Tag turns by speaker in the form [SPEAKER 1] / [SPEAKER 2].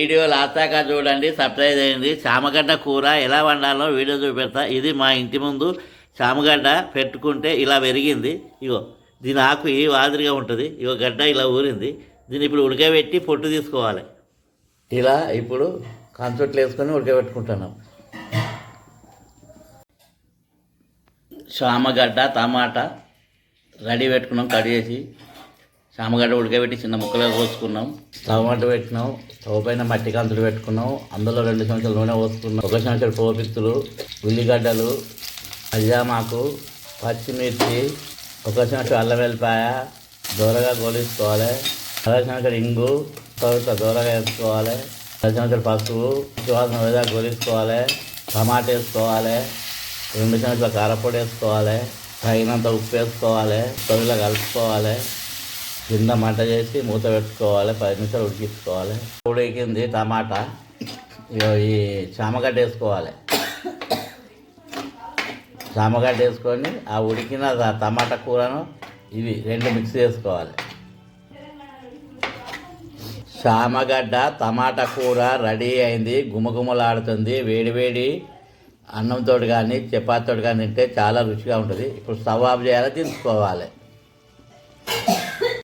[SPEAKER 1] Video లాస్తాక చూడండి surprise అయింది చామగడ్డ కూర ఎలా వండాలో వీడియో చూపెడతా. ఇది మా ఇంటి ముందు చామగడ్డ పెట్టుకుంటే ఇలా పెరిగింది. ఇగో దీని ఆకు ఈ వాదిరిగా ఉంటుంది. ఇగో గడ్డ ఇలా ఊరింది. దీన్ని ఇప్పుడు ఉడకబెట్టి పొట్టు తీసుకోవాలి. ఇలా ఇప్పుడు కంచొట్లు వేసుకొని ఉడకబెట్టుకుంటున్నాం. చామగడ్డ టమాటా రెడీ పెట్టుకున్నాం కట్ చేసి సామగడ్డ ఉడకబెట్టి చిన్న ముక్కలుగా కోసుకున్నాం. స్టవ్ అంట పెట్టినాం. స్టవ్ పైన మట్టి కాంతులు పెట్టుకున్నాం. అందులో రెండు సంవత్సరాలు నూనె పోసుకున్నాం. ఒక సంవత్సరం పోపిత్తులు ఉల్లిగడ్డలు అజామాకు పచ్చిమిర్చి ఒక సంవత్సరం అల్లం వెల్లిపాయ దూరగా గోలించుకోవాలి. అర సంవత్సరం ఇంగు తర్వాత దూరగా వేసుకోవాలి. అర సంవత్సరం పసుపు సువాసన విధంగా గోలించుకోవాలి. టమాటా వేసుకోవాలి. రెండు సంవత్సరాలు కారపొడి వేసుకోవాలి. తగినంత ఉప్పు వేసుకోవాలి. తొలిలో కలుపుకోవాలి. కింద మంట చేసి మూత పెట్టుకోవాలి పది నిమిషాలు ఉడికించుకోవాలి. ఉడికింది టమాటా. ఈ చామగడ్డ వేసుకోవాలి. చామగడ్డ వేసుకొని ఆ ఉడికిన టమాటా కూరను ఇవి రెండు మిక్స్ చేసుకోవాలి. చామగడ్డ టమాటా కూర రెడీ అయింది గుమగుమలాడుతుంది వేడివేడి అన్నంతో కానీ చపాతీతో కానీ తింటే చాలా రుచిగా ఉంటుంది. ఇప్పుడు స్టవ్ ఆఫ్ చేయాలి దించుకోవాలి.